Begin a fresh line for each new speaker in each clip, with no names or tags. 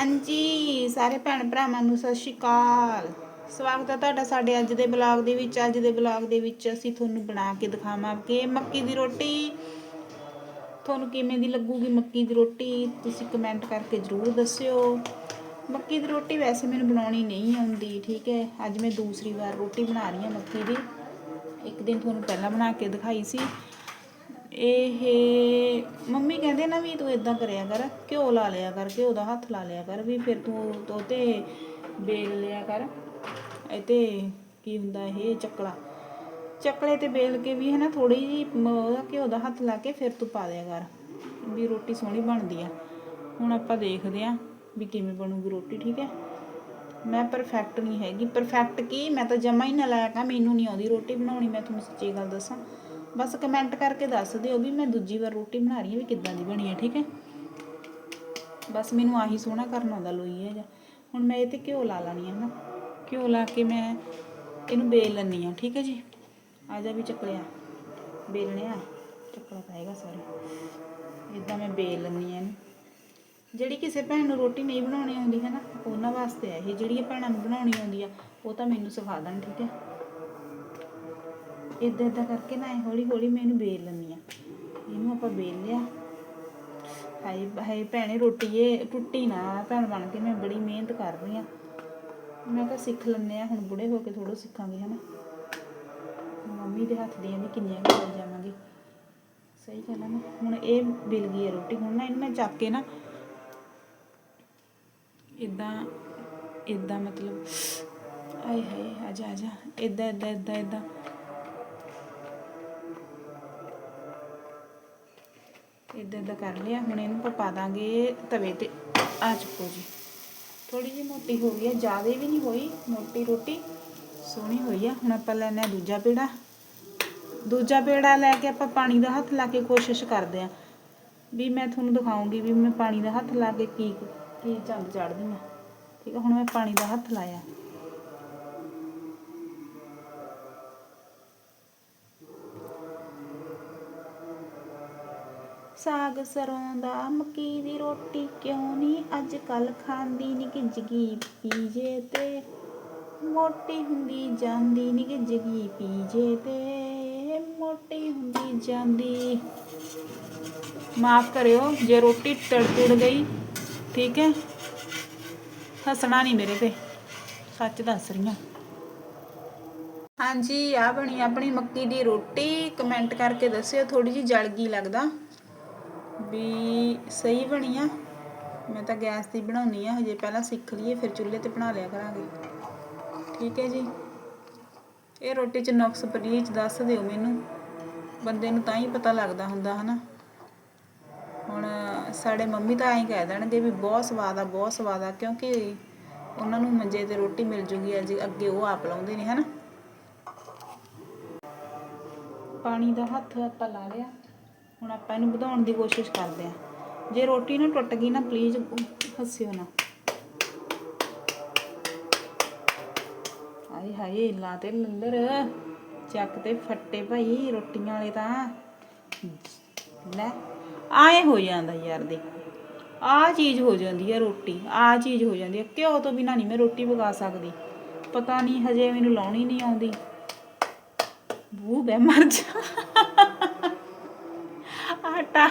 ਹਾਂਜੀ, ਸਾਰੇ ਭੈਣ ਭਰਾਵਾਂ ਨੂੰ ਸਤਿ ਸ਼੍ਰੀ ਅਕਾਲ। ਸਵਾਗਤ ਹੈ ਤੁਹਾਡਾ ਸਾਡੇ ਅੱਜ ਦੇ ਬਲੌਗ ਦੇ ਵਿੱਚ। ਅੱਜ ਦੇ ਬਲੌਗ ਦੇ ਵਿੱਚ ਅਸੀਂ ਤੁਹਾਨੂੰ ਬਣਾ ਕੇ ਦਿਖਾਵਾਂਗੇ ਮੱਕੀ ਦੀ ਰੋਟੀ। ਤੁਹਾਨੂੰ ਕਿਵੇਂ ਦੀ ਲੱਗੂਗੀ ਮੱਕੀ ਦੀ ਰੋਟੀ, ਤੁਸੀਂ ਕਮੈਂਟ ਕਰਕੇ ਜ਼ਰੂਰ ਦੱਸਿਓ। ਮੱਕੀ ਦੀ ਰੋਟੀ ਵੈਸੇ ਮੈਨੂੰ ਬਣਾਉਣੀ ਨਹੀਂ ਆਉਂਦੀ, ਠੀਕ ਹੈ। ਅੱਜ ਮੈਂ ਦੂਸਰੀ ਵਾਰ ਰੋਟੀ ਬਣਾ ਰਹੀ ਹਾਂ ਮੱਕੀ ਦੀ। ਇੱਕ ਦਿਨ ਤੁਹਾਨੂੰ ਪਹਿਲਾਂ ਬਣਾ ਕੇ ਦਿਖਾਈ ਸੀ। ਇਹ ਮੰਮੀ ਕਹਿੰਦੇ ਨਾ ਵੀ ਤੂੰ ਇਦਾਂ ਕਰਿਆ ਕਰ, ਘਿਓ ਲਾ ਲਿਆ ਕਰ, ਘਿਓ ਦਾ ਹੱਥ ਲਾ ਲਿਆ ਕਰ ਵੀ ਫਿਰ ਤੂੰ ਤੋਤੇ ਬੇਲ ਲਿਆ ਕਰ। ਇਹ ਤੇ ਕੀ ਹੁੰਦਾ ਇਹ ਚੱਕਲਾ। ਚੱਕਲੇ ਤੇ ਬੇਲ ਕੇ ਵੀ ਹੈ ਨਾ ਥੋੜੀ ਜੀ ਉਹਦਾ ਘਿਓ ਦਾ ਹੱਥ ਲਾ ਕੇ ਫਿਰ ਤੂੰ ਪਾ ਦਿਆ ਕਰ ਵੀ ਰੋਟੀ ਸੋਹਣੀ ਬਣਦੀ ਆ। ਹੁਣ ਆਪਾਂ ਦੇਖਦੇ ਆ ਵੀ ਕਿਵੇਂ ਬਣੂਗੀ ਰੋਟੀ, ਠੀਕ ਹੈ? ਮੈਂ ਪਰਫੈਕਟ ਨਹੀਂ ਹੈਗੀ। ਪਰਫੈਕਟ ਕੀ? ਮੈਂ ਤਾਂ ਜਮਾ ਹੀ ਨਾ ਲਾਇਕਾ ਮੈਨੂੰ ਨਹੀਂ ਆਉਂਦੀ ਰੋਟੀ ਬਣਾਉਣੀ, ਮੈਂ ਤੁਹਾਨੂੰ ਸੱਚੀ ਗੱਲ ਦੱਸਾਂ। ਬਸ ਕਮੈਂਟ ਕਰਕੇ ਦੱਸ ਦਿਓ ਵੀ ਮੈਂ ਦੂਜੀ ਵਾਰ ਰੋਟੀ ਬਣਾ ਰਹੀ ਹਾਂ ਵੀ ਕਿੱਦਾਂ ਦੀ ਬਣੀ ਹੈ, ਠੀਕ ਹੈ? ਬਸ ਮੈਨੂੰ ਆਹੀ ਸੋਹਣਾ ਕਰਨਾ ਆਉਂਦਾ ਲੋਈ ਹੈ ਹੁਣ ਮੈਂ ਇਹ ਤੇ ਘਿਓ ਲਾ ਲੈਣੀ ਹੈ ਨਾ। ਘਿਓ ਲਾ ਕੇ ਮੈਂ ਇਹਨੂੰ ਬੇਲ ਲੈਣੀ ਆ ਠੀਕ ਹੈ ਜੀ? ਆ ਜਾ ਵੀ ਚੱਕਲਿਆ ਬੇਲਣੇ ਆ। ਚੱਕਲਾ ਪਏਗਾ ਸਾਰੇ। ਇਦਾਂ ਮੈਂ ਬੇਲ ਲੈਣੀ ਆ ਇਹਨੂੰ। ਜਿਹੜੀ ਕਿਸੇ ਭੈਣ ਨੂੰ ਰੋਟੀ ਨਹੀਂ ਬਣਾਉਣੀ ਆਉਂਦੀ ਹੈ ਨਾ, ਉਹਨਾਂ ਵਾਸਤੇ ਹੈ ਇਹ। ਜਿਹੜੀਆਂ ਭੈਣਾਂ ਨੂੰ ਬਣਾਉਣੀ ਆਉਂਦੀ ਆ, ਉਹ ਤਾਂ ਮੈਨੂੰ ਸਿਖਾ ਦੇਣ, ਠੀਕ ਹੈ? ਇਦਾਂ ਇਦਾਂ ਕਰਕੇ ਨਾ ਇਹ ਹੌਲੀ ਹੌਲੀ ਮੈਂ ਇਹਨੂੰ ਵੇਲ ਲੈਂਦੀ ਆ ਇਹਨੂੰ ਆਪਾਂ ਵੇਲ ਲਿਆ। ਹਾਏ ਹਾਏ ਭੈਣੇ ਰੋਟੀ ਇਹ ਟੁੱਟੀ ਨਾ, ਭੈਣ ਬਣ ਕੇ ਮੈਂ ਬੜੀ ਮਿਹਨਤ ਕਰ ਰਹੀ ਆ ਮੈਂ ਕਿਹਾ ਸਿੱਖ ਲੈਂਦੇ ਆ ਹੁਣ ਬੁੜੇ ਹੋ ਕੇ ਥੋੜਾ ਸਿੱਖਾਂਗੇ, ਹਨਾ। ਮੰਮੀ ਦੇ ਹੱਥ ਦੀਆਂ ਵੀ ਕਿੰਨੀਆਂ ਕੁ ਮਿਲ ਜਾਵਾਂਗੇ। ਸਹੀ ਗੱਲ ਆ ਨਾ। ਹੁਣ ਇਹ ਬਿਲ ਗਈ ਹੈ ਰੋਟੀ, ਹੁਣ ਨਾ ਇਹਨੂੰ ਮੈਂ ਚੱਕ ਕੇ ਨਾ ਇਦਾਂ ਇਦਾਂ ਮਤਲਬ ਆਏ ਹਾਏ, ਆ ਜਾ ਇਦਾਂ ਇਦਾਂ ਇਦਾਂ ਇਦਾਂ ਇਦਾਂ ਇਦਾਂ ਕਰ ਲਿਆ। ਹੁਣ ਇਹਨੂੰ ਆਪਾਂ ਪਾ ਦਾਂਗੇ ਤਵੇ ਤੇ। ਆ ਚੁੱਕੋ ਜੀ। ਥੋੜੀ ਜਿਹੀ ਮੋਟੀ ਹੋ ਗਈ ਹੈ ਜ਼ਿਆਦਾ ਵੀ ਨਹੀਂ ਹੋਈ। ਮੋਟੀ ਰੋਟੀ। ਸੋਹਣੀ ਹੋਈ ਆ। ਹੁਣ ਆਪਾਂ ਲੈਣਾ ਦੂਜਾ ਪੇੜਾ। ਦੂਜਾ ਪੇੜਾ ਲੈ ਕੇ ਆਪਾਂ ਪਾਣੀ ਦਾ ਹੱਥ ਲਾ ਕੇ ਕੋਸ਼ਿਸ਼ ਕਰਦੇ ਆ। ਵੀ ਮੈਂ ਤੁਹਾਨੂੰ ਦਿਖਾਉਂਗੀ ਵੀ ਮੈਂ ਪਾਣੀ ਦਾ ਹੱਥ ਲਾ ਕੇ ਕੀ ਕੀ ਚੰਦ ਚੜਦੀ ਆ। ਠੀਕ ਆ? ਹੁਣ ਮੈਂ ਪਾਣੀ ਦਾ ਹੱਥ ਲਾਇਆ। ਸਾਗ ਸਰੋਂ ਦਾ ਮੱਕੀ ਦੀ ਰੋਟੀ ਕਿਉਂ ਨਹੀਂ ਅੱਜ ਕੱਲ ਖਾਂਦੀ ਨੀ ਗਿੱਜਗੀ ਪੀਜੇ ਤੇ। ਮੋਟੀ ਹੁੰਦੀ ਜਾਂਦੀ ਨੀ ਗਿੱਜਗੀ ਪੀਜੇ ਤੇ। ਮੋਟੀ ਹੁੰਦੀ ਜਾਂਦੀ। ਮਾਫ ਕਰਿਓ, ਜੇ ਰੋਟੀ ਤੜ ਤੁੜ ਗਈ, ਠੀਕ ਹੈ? ਹੱਸਣਾ ਨਹੀਂ ਮੇਰੇ ਤੇ। ਸੱਚ ਦੱਸ ਰਹੀ ਹਾਂ। ਹਾਂਜੀ ਆ ਬਣੀ ਆਪਣੀ ਮੱਕੀ ਦੀ ਰੋਟੀ। ਕਮੈਂਟ ਕਰਕੇ ਦੱਸਿਓ ਥੋੜੀ ਜਿਹੀ ਜਲ ਗਈ ਲੱਗਦਾ। ਵੀ ਸਹੀ ਬਣੀ ਆ। ਮੈਂ ਤਾਂ ਗੈਸ ਤੇ ਬਣਾਉਣੀ ਆ, ਹਜੇ ਪਹਿਲਾਂ ਸਿੱਖ ਲਈਏ, ਫਿਰ ਚੁੱਲ੍ਹੇ ਤੇ ਬਣਾ ਲਿਆ ਕਰਾਂਗੇ। ਠੀਕ ਹੈ ਜੀ। ਇਹ ਰੋਟੀ 'ਚ ਨੁਕਸ ਪਲੀਜ਼ ਦੱਸ ਦਿਓ ਮੈਨੂੰ। ਬੰਦੇ ਨੂੰ ਤਾਂ ਹੀ ਪਤਾ ਲੱਗਦਾ ਹੁੰਦਾ, ਹਨਾ। ਹੁਣ ਸਾਡੇ ਮੰਮੀ ਤਾਂ ਐਂ ਕਹਿ ਦੇਣਗੇ ਵੀ ਬਹੁਤ ਸਵਾਦ ਆ, ਬਹੁਤ ਸਵਾਦ ਆ, ਕਿਉਂਕਿ ਉਹਨਾਂ ਨੂੰ ਮੰਜੇ ਤੇ ਰੋਟੀ ਮਿਲ ਜੂਗੀ, ਅੱਜ ਅੱਗੇ ਉਹ ਆਪ ਲਾਉਂਦੇ ਨੇ, ਹਨਾ। ਪਾਣੀ ਦਾ ਹੱਥ ਆਪਾਂ ਲਾ ਲਿਆ। ਹੁਣ ਆਪਾਂ ਇਹਨੂੰ ਵਧਾਉਣ ਦੀ ਕੋਸ਼ਿਸ਼ ਕਰਦੇ ਆ ਜੇ ਰੋਟੀ ਨਾ ਟੁੱਟ ਗਈ ਨਾ ਪਲੀਜ਼ ਹੱਸਿਓ ਨਾ। ਹਾਏ ਹਾਏ ਲਾ ਤੇ ਲੰਦਰ ਚੱਕ ਤੇ ਫੱਟੇ ਭਾਈ, ਰੋਟੀਆਂ ਵਾਲੇ ਤਾਂ। ਲੈ, ਆਏ ਹੋ ਜਾਂਦਾ ਯਾਰ ਦੇ ਆ ਚੀਜ਼ ਹੋ ਜਾਂਦੀ ਹੈ ਰੋਟੀ ਆ ਚੀਜ਼ ਹੋ ਜਾਂਦੀ ਹੈ ਘਿਓ ਤੋਂ ਬਿਨਾ ਨਹੀਂ ਮੈਂ ਰੋਟੀ ਪਕਾ ਸਕਦੀ। ਪਤਾ ਨਹੀਂ ਹਜੇ ਮੈਨੂੰ ਲਾਉਣੀ ਨਹੀਂ ਆਉਂਦੀ। ਬੂ ਬੈ ਮਰ ਜਾ। ਆਟਾ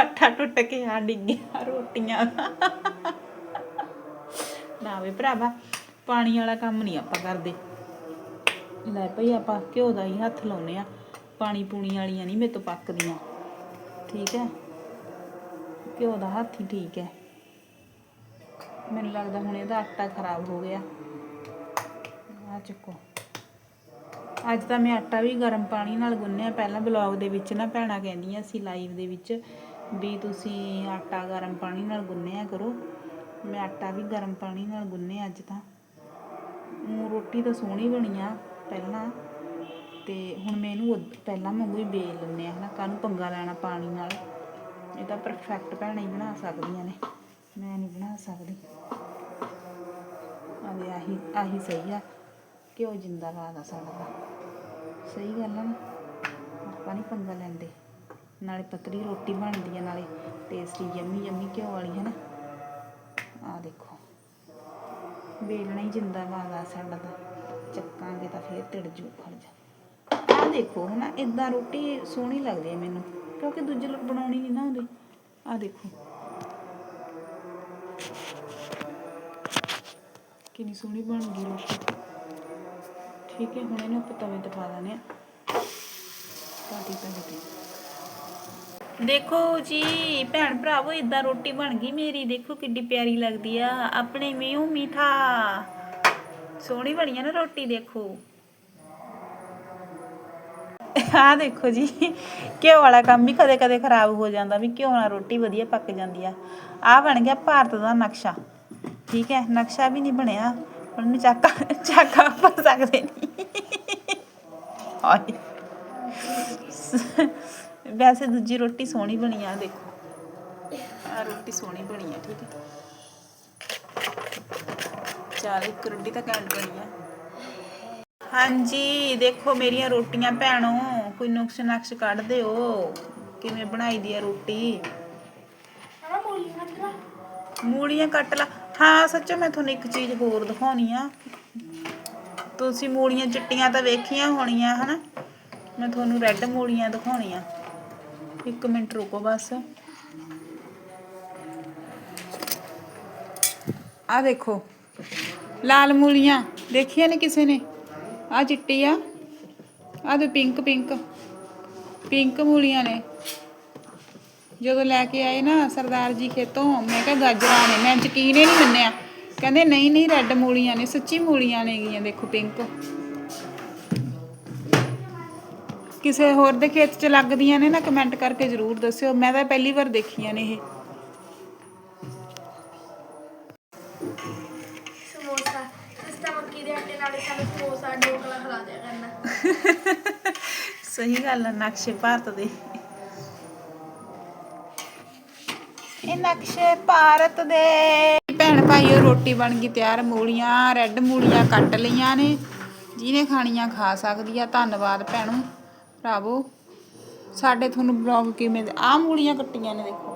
ਆਟਾ ਟੁੱਟ ਕੇ ਆ ਡਿੱਗਿਆ ਰੋਟੀਆਂ। ਨਾ ਵੇ ਭਰਾਵਾ, ਪਾਣੀ ਵਾਲਾ ਕੰਮ ਨਹੀਂ ਆਪਾਂ ਕਰਦੇ। ਲੈ ਭਈ ਆਪਾਂ ਘਿਓ ਦਾ ਹੀ ਹੱਥ ਲਾਉਨੇ ਆ ਪਾਣੀ ਪੂਣੀ ਵਾਲੀਆਂ ਨਹੀਂ ਮੇਰੇ ਤੋਂ ਪੱਕਦੀਆਂ। ਠੀਕ ਹੈ? ਘਿਓ ਦਾ ਹੱਥ ਹੀ ਠੀਕ ਹੈ। ਮੈਨੂੰ ਲੱਗਦਾ ਹੁਣ ਇਹਦਾ ਆਟਾ ਖਰਾਬ ਹੋ ਗਿਆ। ਆ ਚੱਕੋ। ਅੱਜ ਤਾਂ ਮੈਂ ਆਟਾ ਵੀ ਗਰਮ ਪਾਣੀ ਨਾਲ ਗੁੰਨਿਆ। ਪਹਿਲਾਂ ਬਲੌਗ ਦੇ ਵਿੱਚ ਨਾ ਭੈਣਾਂ ਕਹਿੰਦੀਆਂ ਸੀ ਲਾਈਵ ਦੇ ਵਿੱਚ ਵੀ ਤੁਸੀਂ ਆਟਾ ਗਰਮ ਪਾਣੀ ਨਾਲ ਗੁੰਨਿਆ ਕਰੋ। ਮੈਂ ਆਟਾ ਵੀ ਗਰਮ ਪਾਣੀ ਨਾਲ ਗੁੰਨਿਆ ਅੱਜ ਤਾਂ। ਉਹ ਰੋਟੀ ਤਾਂ ਸੋਹਣੀ ਬਣੀ ਆ ਪਹਿਲਾਂ ਤੇ ਹੁਣ ਮੈਂ ਇਹਨੂੰ ਪਹਿਲਾਂ ਵਾਂਗੂ ਹੀ ਬੇਲ ਲੈਂਦੇ ਆ ਹਨਾ ਕਾਹਨੂੰ ਪੰਗਾ ਲੈਣਾ ਪਾਣੀ ਨਾਲ। ਇਹ ਤਾਂ ਪਰਫੈਕਟ ਭੈਣਾਂ ਹੀ ਬਣਾ ਸਕਦੀਆਂ ਨੇ। ਮੈਂ ਨਹੀਂ ਬਣਾ ਸਕਦੀ। ਆਵੇ ਆਹੀ ਆਹੀ ਸਹੀ ਆ। ਘਿਓ ਜਿੰਦਾਬਾਦ ਆ ਸਾਡਾ ਤਾਂ ਸਹੀ ਗੱਲ ਆ ਨਾ। ਆਪਾਂ ਨਹੀਂ ਪੰਗਾ ਲੈਂਦੇ। ਨਾਲੇ ਪਤਲੀ ਰੋਟੀ ਬਣਦੀ ਆ, ਨਾਲੇ ਟੇਸਟੀ ਯੰਮੀ ਯੰਮੀ ਘਿਓ ਵਾਲੀ, ਹੈ ਨਾ? ਆ ਦੇਖੋ। ਵੇਲਣਾ ਹੀ ਜਿੰਦਾਬਾਦ ਆ ਸਾਡਾ ਤਾਂ ਚੱਕਾਂਗੇ ਤਾਂ ਫੇਰ ਤਿੜ ਜੂ ਖੜ ਜਾ। ਆ ਦੇਖੋ ਹਨਾ ਇਦਾਂ ਰੋਟੀ ਸੋਹਣੀ ਲੱਗਦੀ ਹੈ ਮੈਨੂੰ, ਕਿਉਂਕਿ ਦੂਜੇ ਲੋਕ ਬਣਾਉਣੀ ਨਹੀਂ ਨਾ ਆਉਂਦੀ। ਆ ਦੇਖੋ। ਕਿੰਨੀ ਸੋਹਣੀ ਬਣ ਗਈ ਰੋਟੀ। ਠੀਕ ਹੈ, ਹੁਣ ਇਹਨੂੰ ਆਪਾਂ ਤਵੇ ਤੇ ਪਾ ਦਿੰਦੇ ਆ ਤਵੇ ਤੇ ਦੇਖੋ ਜੀ, ਭੈਣ ਭਰਾਵੋ ਇਦਾਂ ਰੋਟੀ ਬਣ ਗਈ ਮੇਰੀ। ਦੇਖੋ ਕਿੱਡੀ ਪਿਆਰੀ ਲੱਗਦੀ ਆ। ਆਪਣੇ ਮੀਂਹ ਮੀਠਾ। ਸੋਹਣੀ ਬਣੀ ਆ ਨਾ ਰੋਟੀ, ਦੇਖੋ। ਆ ਦੇਖੋ ਜੀ, ਘਿਓ ਵਾਲਾ ਕੰਮ ਵੀ ਕਦੇ ਕਦੇ ਖਰਾਬ ਹੋ ਜਾਂਦਾ ਵੀ ਘਿਓ ਨਾਲ ਰੋਟੀ ਵਧੀਆ ਪੱਕ ਜਾਂਦੀ ਆ। ਆ ਬਣ ਗਿਆ ਭਾਰਤ ਦਾ ਨਕਸ਼ਾ। ਠੀਕ ਹੈ, ਨਕਸ਼ਾ ਵੀ ਨਹੀਂ ਬਣਿਆ। ਹੁਣ ਨੂੰ ਚੱਕ ਚੱਕ ਪਾ ਸਕਦੇ ਨਹੀਂ ਹਾਏ। ਵੈਸੇ ਦੂਜੀ ਰੋਟੀ ਸੋਹਣੀ ਬਣੀ ਆ ਦੇਖੋ। ਆ ਰੋਟੀ ਸੋਹਣੀ ਬਣੀ ਆ ਠੀਕ ਹੈ ਚਾਲ ਇੱਕ ਰੋਟੀ ਤਾਂ ਘੈਂਟ ਬਣੀ ਆ। ਹਾਂਜੀ ਦੇਖੋ ਮੇਰੀਆਂ ਰੋਟੀਆਂ ਭੈਣੋ ਕੋਈ ਨੁਕਸ ਨਕਸ਼ ਕੱਢ ਦਿਓ। ਕਿਵੇਂ ਬਣਾਈ ਦੀ ਆ ਰੋਟੀ? ਮੂਲੀਆਂ ਕੱਟ ਲਾ। ਹਾਂ, ਸੱਚੋ, ਮੈਂ ਤੁਹਾਨੂੰ ਇੱਕ ਚੀਜ਼ ਹੋਰ ਦਿਖਾਉਣੀ ਆ। ਤੁਸੀਂ ਮੂਲੀਆਂ ਚਿੱਟੀਆਂ ਤਾਂ ਵੇਖੀਆਂ ਹੋਣੀਆਂ, ਹਨਾ? ਮੈਂ ਤੁਹਾਨੂੰ ਰੈੱਡ ਮੂਲੀਆਂ ਦਿਖਾਉਣੀਆਂ। ਇੱਕ ਮਿੰਟ ਰੁਕੋ ਬਸ। ਆ ਦੇਖੋ, ਲਾਲ ਮੂਲੀਆਂ। ਦੇਖੀਆਂ ਨੇ ਕਿਸੇ ਨੇ? ਆ ਚਿੱਟੀ ਆ। ਆ ਤੇ ਪਿੰਕ ਪਿੰਕ ਪਿੰਕ ਮੂਲੀਆਂ ਨੇ। ਜਦੋਂ ਲੈ ਕੇ ਆਏ ਨਾ ਸਰਦਾਰ ਜੀ ਖੇਤੋਂ ਮੈਂ ਕਿਹਾ ਗਾਜਰਾਂ ਨੇ ਮੈਂ ਯਕੀਨ ਹੀ ਨਹੀਂ ਮੰਨਿਆ। ਕਹਿੰਦੇ ਨਹੀਂ ਨਹੀਂ ਰੈੱਡ ਮੂਲੀਆਂ ਨੇ ਸੱਚੀ ਮੂਲੀਆਂ ਨੇ ਗੀਆਂ ਦੇਖੋ ਪਿੰਕ ਕਿਸੇ ਹੋਰ ਦੇ ਖੇਤ 'ਚ ਲੱਗਦੀਆਂ ਨੇ ਨਾ ਕਮੈਂਟ ਕਰਕੇ ਜ਼ਰੂਰ ਦੱਸਿਓ। ਮੈਂ ਤਾਂ ਪਹਿਲੀ ਵਾਰ ਦੇਖੀਆਂ ਨੇ ਇਹ।
ਸਮੋਸਾ ਸਿਸਟਮ ਮੱਕੀ ਦੇ ਆਟੇ ਨਾਲ ਹੀ ਸਾਨੂੰ ਸਮੋਸਾ ਢੋਕਲਾ ਖਿਲਾ ਦਿਆ ਕਰਨਾ।
ਸਹੀ ਗੱਲ ਹੈ ਨਕਸ਼ੇ ਭਾਰਤ ਦੇ। ਇਹ ਨਕਸ਼ੇ ਭਾਰਤ ਦੇ। ਭੈਣ ਭਾਈਓ, ਰੋਟੀ ਬਣ ਗਈ ਤਿਆਰ, ਮੂਲੀਆਂ, ਰੈੱਡ ਮੂਲੀਆਂ ਕੱਟ ਲਈਆਂ ਨੇ। ਜਿਹਨੇ ਖਾਣੀਆਂ ਖਾ ਸਕਦੀ ਆ। ਧੰਨਵਾਦ ਭੈਣੋ, ਭਰਾਵੋ। ਸਾਡੇ ਤੁਹਾਨੂੰ ਬਲੌਗ ਕਿਵੇਂ ਆ ਮੂਲੀਆਂ ਕੱਟੀਆਂ ਨੇ ਦੇਖੋ।